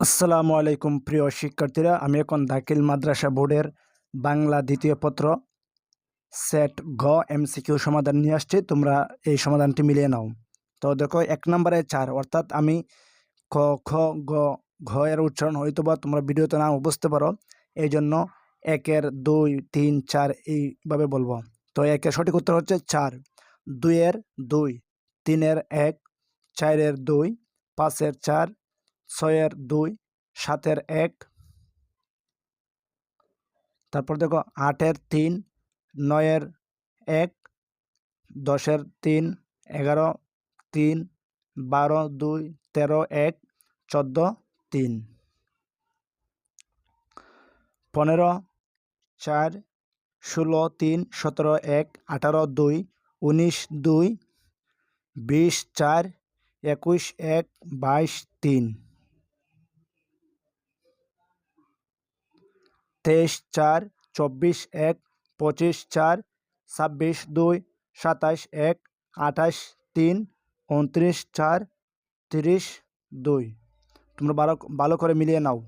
আসসালামু আলাইকুম, প্রিয় শিক্ষার্থীরা। আমি এখন দাখিল মাদ্রাসা বোর্ডের বাংলা দ্বিতীয় পত্র সেট ঘ এমসিকিউ সমাধান নিয়ে আসছি। তোমরা এই সমাধানটি মিলিয়ে নাও। তো দেখো, এক নম্বরে চার, অর্থাৎ আমি ক খ, গ, ঘ এর উচ্চারণ হয়তো বা তোমরা ভিডিওতে নাও, বুঝতে পারো। এই জন্য একের দুই, তিন, চার এইভাবে বলব। তো একের সঠিক উত্তর হচ্ছে চার। দুইয়ের দুই, তিনের এক, চারের দুই, পাঁচের চার ছয়ের দুই, সাতের এক। তারপর দেখো, আটের তিন, নয়ের এক, দশের তিন, এগারো তিন, বারো দুই, তেরো এক, চোদ্দ তিন। পনেরো, চার, ষোলো তিন, সতেরো এক, আঠারো দুই, উনিশ দুই, বিশ চার, একুশ এক, বাইশ তিন। তেইশ চার, চব্বিশ এক, পঁচিশ চার, ছাব্বিশ দুই, সাতাশ এক, আঠাশ তিন উনত্রিশ চার, তিরিশ দুই। তোমরা ভালো ভালো করে মিলিয়ে নাও।